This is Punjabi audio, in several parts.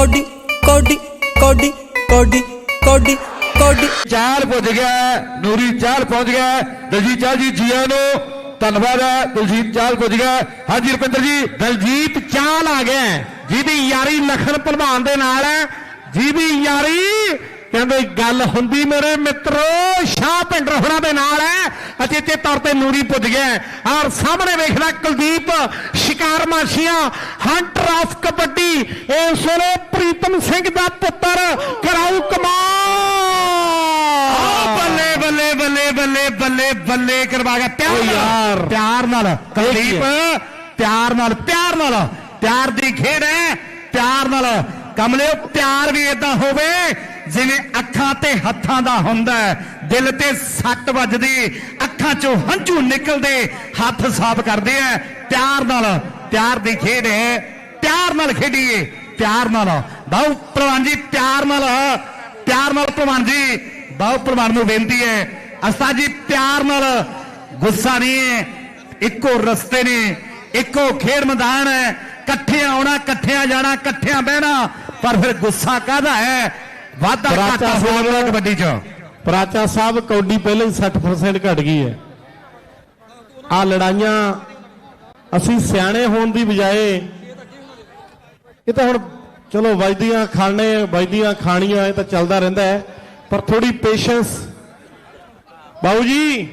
ਕੋਡੀ ਕੋਡੀ ਕੋਡੀ ਕੋਡੀ ਕੋਡੀ ਕੋਡੀ। ਚਾਲ ਪੁੱਜ ਗਿਆ, ਨੂਰੀ ਚਾਲ ਪਹੁੰਚ ਗਿਆ, ਦਲਜੀਤ ਚਾਲ ਜੀ ਜੀਆਂ ਨੂੰ ਧੰਨਵਾਦ ਹੈ, ਦਲਜੀਤ ਚਾਲ ਪੁੱਜ ਗਿਆ। ਹਾਂਜੀ ਰੁਪਿੰਦਰ ਜੀ, ਦਲਜੀਤ ਚਾਲ ਆ ਗਿਆ। ਜਿਹਦੀ ਯਾਰੀ ਲਖਨ ਭਲਵਾਨ ਦੇ ਨਾਲ ਹੈ। ਜਿਹਦੀ ਯਾਰੀ ਕਹਿੰਦੇ ਗੱਲ ਹੁੰਦੀ ਮੇਰੇ ਮਿੱਤਰੋ ਸ਼ਾਹ ਪਿੰਡਰ ਹੋਣਾ ਦੇ ਨਾਲ ਹੈ। ਅਚੇਤੇ ਤੌਰ ਤੇ ਨੂਰੀ ਪੁੱਜ ਗਿਆ। ਔਰ ਸਾਹਮਣੇ ਵੇਖਦਾ ਕੁਲਦੀਪ ਸ਼ਿਕਾਰ ਮਾਸ਼ੀਆਂ ਹੰਟਰ ਆਫ ਕਬੱਡੀ ਇਸ ਵੇਲੇ ਪ੍ਰੀਤਮ ਸਿੰਘ ਦਾ ਪੁੱਤਰ ਕਰਾਊ ਕਮਾਲ। ਬੱਲੇ ਬੱਲੇ ਬੱਲੇ ਬੱਲੇ ਬੱਲੇ ਬੱਲੇ ਕਰਵਾ ਗਿਆ। ਪਿਆਰ ਨਾਲ। ਪਿਆਰ ਨਾਲ। ਕੁਲਦੀਪ ਪਿਆਰ ਨਾਲ ਪਿਆਰ ਨਾਲ। ਪਿਆਰ ਦੀ ਖੇਡ ਹੈ। ਪਿਆਰ ਨਾਲ। ਕਮਲਿਓ, ਪਿਆਰ ਵੀ ਇਦਾਂ ਹੋਵੇ ਜਿਵੇਂ ਅੱਖਾਂ ਤੇ ਹੱਥਾਂ ਦਾ ਹੁੰਦਾ ਦਿਲ ਤੇ ਸੱਟ ਵੱਜਦੀ, ਅੱਖਾਂ ਚੋਂ ਹੰਝੂ ਨਿਕਲਦੇ, ਹੱਥ ਸਾਫ਼ ਕਰਦੇ ਆ। ਪਿਆਰ ਨਾਲ, ਪਿਆਰ ਦੀ ਖੇਡ ਹੈ। ਪਿਆਰ ਨਾਲ ਖੇਡੀਏ, ਪਿਆਰ ਨਾਲ। ਬਾਹੂ ਪ੍ਰਵਾਨ ਜੀ, ਪਿਆਰ ਨਾਲ। ਪਿਆਰ ਨਾਲ ਪ੍ਰਵਾਨ ਜੀ ਬਾਹੂ ਪ੍ਰਵਾਨ ਨੂੰ ਬੇਨਤੀ ਹੈ। ਅਸਤਾ ਜੀ, ਪਿਆਰ ਨਾਲ। ਗੁੱਸਾ ਨਹੀਂ ਹੈ, ਇੱਕੋ ਰਸਤੇ ਨੇ, ਇੱਕੋ ਖੇਡ ਮੈਦਾਨ ਹੈ। ਇਕੱਠੇ ਆਉਣਾ ਇਕੱਠਿਆਂ ਜਾਣਾ ਇਕੱਠਿਆਂ ਬਹਿਣਾ ਪਰ ਫਿਰ ਗੁੱਸਾ ਕਾਹਦਾ ਹੈ? ਵਾਧਾ ਘਾਟਾ ਹੋਣਾ ਕਬੱਡੀ 'ਚ। ਪ੍ਰਾਚਾ ਸਾਹਿਬ ਕੌਡੀ ਪਹਿਲਾਂ ਹੀ 60% ਘਟ ਗਈ ਹੈ। ਆ ਲੜਾਈਆਂ ਅਸੀਂ ਸਿਆਣੇ ਹੋਣ ਦੀ ਬਜਾਏ ਇਹ ਤਾਂ ਹੁਣ ਚਲੋ ਵਜਦੀਆਂ ਖਾਣੇ ਵਜਦੀਆਂ ਖਾਣੀਆਂ ਇਹ ਤਾਂ ਚੱਲਦਾ ਰਹਿੰਦਾ ਹੈ ਪਰ ਥੋੜੀ ਪੇਸ਼ੈਂਸ ਬਾਊ ਜੀ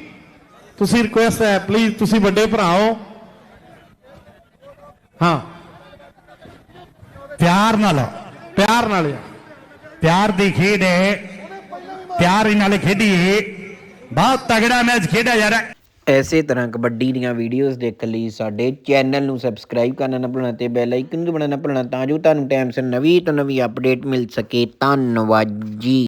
ਤੁਸੀਂ ਰਿਕੁਐਸਟ ਹੈ ਪਲੀਜ਼ ਤੁਸੀਂ ਵੱਡੇ ਭਰਾ ਹੋ। ਹਾਂ। ਪਿਆਰ ਨਾਲ ਪਿਆਰ ਨਾਲ ਪਿਆਰ ਦੀ ਖੇਡ ਹੈ। ਪਿਆਰ ਨਾਲ ਖੇਡੀਏ ਬਹੁਤ ਤਗੜਾ ਮੈਚ ਖੇਡਿਆ ਜਾ ਰਿਹਾ। ਐਸੇ ਤਰ੍ਹਾਂ ਕਬੱਡੀ ਦੀਆਂ ਵੀਡੀਓਜ਼ ਦੇਖਣ ਲਈ ਸਾਡੇ ਚੈਨਲ ਨੂੰ ਸਬਸਕ੍ਰਾਈਬ ਕਰਨਾ ਨਾ ਭੁੱਲਣਾ ਤੇ ਬੈਲ ਆਈਕਨ ਨੂੰ ਦਬਾਉਣਾ ਨਾ ਭੁੱਲਣਾ ਤਾਂ ਜੋ ਤੁਹਾਨੂੰ ਟਾਈਮ ਸਿਰ ਨਵੀਂ ਤੋਂ ਨਵੀਂ ਅਪਡੇਟ ਮਿਲ ਸਕੇ। ਧੰਨਵਾਦ ਜੀ।